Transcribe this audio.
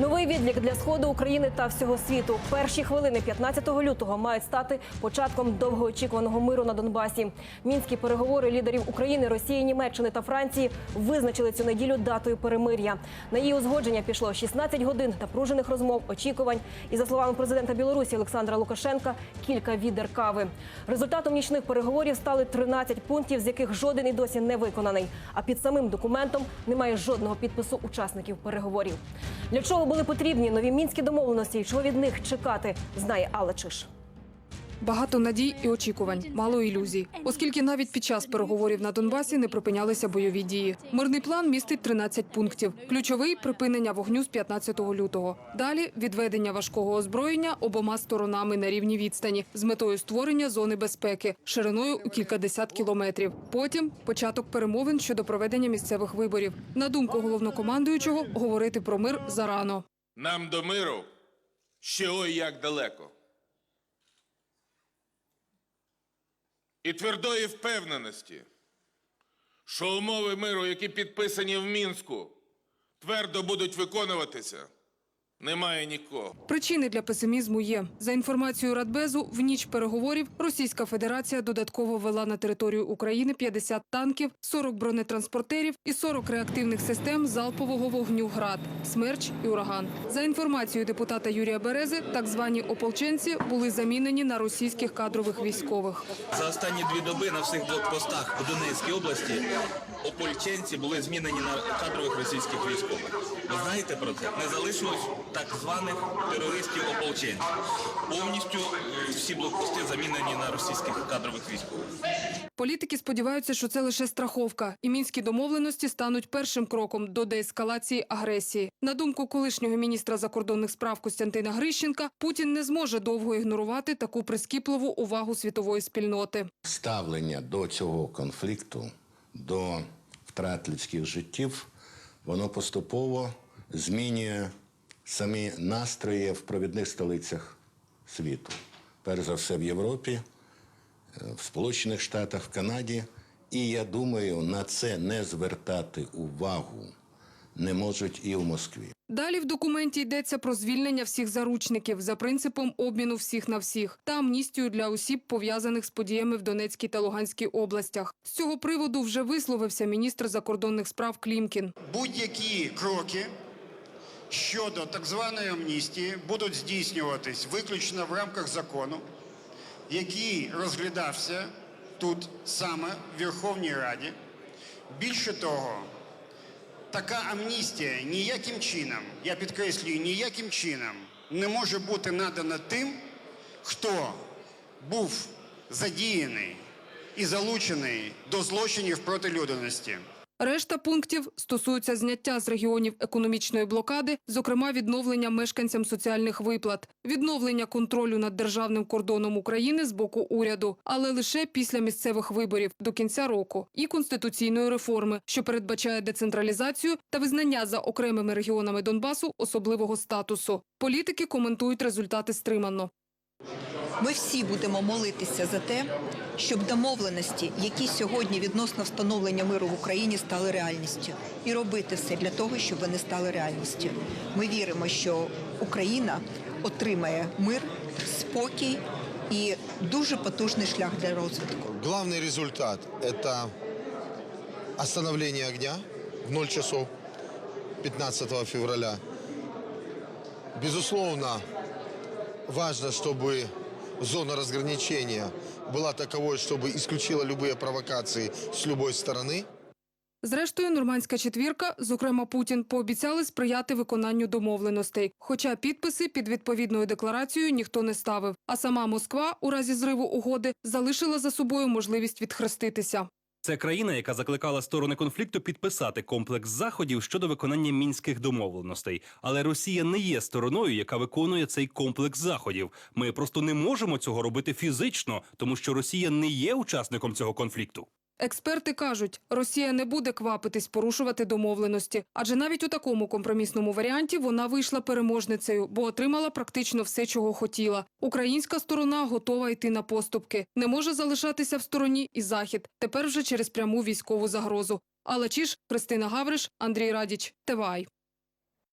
Новий відлік для сходу України та всього світу. Перші хвилини 15 лютого мають стати початком довгоочікуваного миру на Донбасі. Мінські переговори лідерів України, Росії, Німеччини та Франції визначили цю неділю датою перемир'я. На її узгодження пішло 16 годин напружених розмов, очікувань. І за словами президента Білорусі Олександра Лукашенка, кілька відер кави. Результатом нічних переговорів стали 13 пунктів, з яких жоден і досі не виконаний. А під самим документом немає жодного підпису учасників переговорів. Для чого були потрібні нові мінські домовленості і чого від них чекати, знає Алла Чиш. Багато надій і очікувань, мало ілюзій, оскільки навіть під час переговорів на Донбасі не припинялися бойові дії. Мирний план містить 13 пунктів. Ключовий припинення вогню з 15 лютого. Далі відведення важкого озброєння обома сторонами на рівні відстані з метою створення зони безпеки шириною у кількадесят кілометрів. Потім початок перемовин щодо проведення місцевих виборів. На думку головнокомандуючого, говорити про мир зарано. Нам до миру ще ой як далеко. І твердої впевненості, що умови миру, які підписані в Мінську, твердо будуть виконуватися, немає нікого. Причини для песимізму є. За інформацією Радбезу, в ніч переговорів Російська Федерація додатково ввела на територію України 50 танків, 40 бронетранспортерів і 40 реактивних систем залпового вогню «Град», «Смерч» і «Ураган». За інформацією депутата Юрія Берези, так звані ополченці були замінені на російських кадрових військових. За останні дві доби на всіх блокпостах у Донецькій області опольченці були змінені на кадрових російських військових. Ви знаєте про це? Не залишилось так званих терористів ополченців. Повністю е, всі блокпости замінені на російських кадрових військових. Політики сподіваються, що це лише страховка, і мінські домовленості стануть першим кроком до деескалації агресії. На думку колишнього міністра закордонних справ Костянтина Грищенка, Путін не зможе довго ігнорувати таку прискіпливу увагу світової спільноти. ставлення до цього конфлікту, до втрат людських життів, воно поступово змінює самі настрої в провідних столицях світу. Перш за все в Європі, е, в Сполучених Штатах, в Канаді. І я думаю, на це не звертати увагу не можуть і в Москві. Далі в документі йдеться про звільнення всіх заручників за принципом обміну всіх на всіх та амністію для осіб, пов'язаних з подіями в Донецькій та Луганській областях. З цього приводу вже висловився міністр закордонних справ Клімкін. Будь-які кроки щодо так званої амністії будуть здійснюватись виключно в рамках закону, який розглядався тут саме в Верховній Раді. Більше того, така амністія ніяким чином, я підкреслюю, ніяким чином не може бути надана тим, хто був задіяний і залучений до злочинів проти людяності. Решта пунктів стосуються зняття з регіонів економічної блокади, зокрема відновлення мешканцям соціальних виплат, відновлення контролю над державним кордоном України з боку уряду, але лише після місцевих виборів до кінця року, і конституційної реформи, що передбачає децентралізацію та визнання за окремими регіонами Донбасу особливого статусу. Політики коментують результати стримано. Ми всі будемо молитися за те, щоб домовленості, які сьогодні відносно встановлення миру в Україні стали реальністю, і робити все для того, щоб вони стали реальністю. Ми віримо, що Україна отримає мир, спокій і дуже потужний шлях для розвитку. Главный результат – это остановление огня в 0 часов 15 февраля. Безусловно, важно, чтобы зона разграничения была таковой, чтобы исключила любые провокации с любой стороны. Зрештою, нормандська четвірка, зокрема Путін, пообіцяли сприяти виконанню домовленостей. Хоча підписи під відповідною декларацією ніхто не ставив. А сама Москва у разі зриву угоди залишила за собою можливість відхреститися. Це країна, яка закликала сторони конфлікту підписати комплекс заходів щодо виконання мінських домовленостей. Але Росія не є стороною, яка виконує цей комплекс заходів. Ми просто не можемо цього робити фізично, тому що Росія не є учасником цього конфлікту. Експерти кажуть, Росія не буде квапитись порушувати домовленості, адже навіть у такому компромісному варіанті вона вийшла переможницею, бо отримала практично все, чого хотіла. Українська сторона готова йти на поступки. Не може залишатися в стороні і захід. Тепер вже через пряму військову загрозу. Але Чіш, Христина Гавриш, Андрій Радіч, ТВАЙ.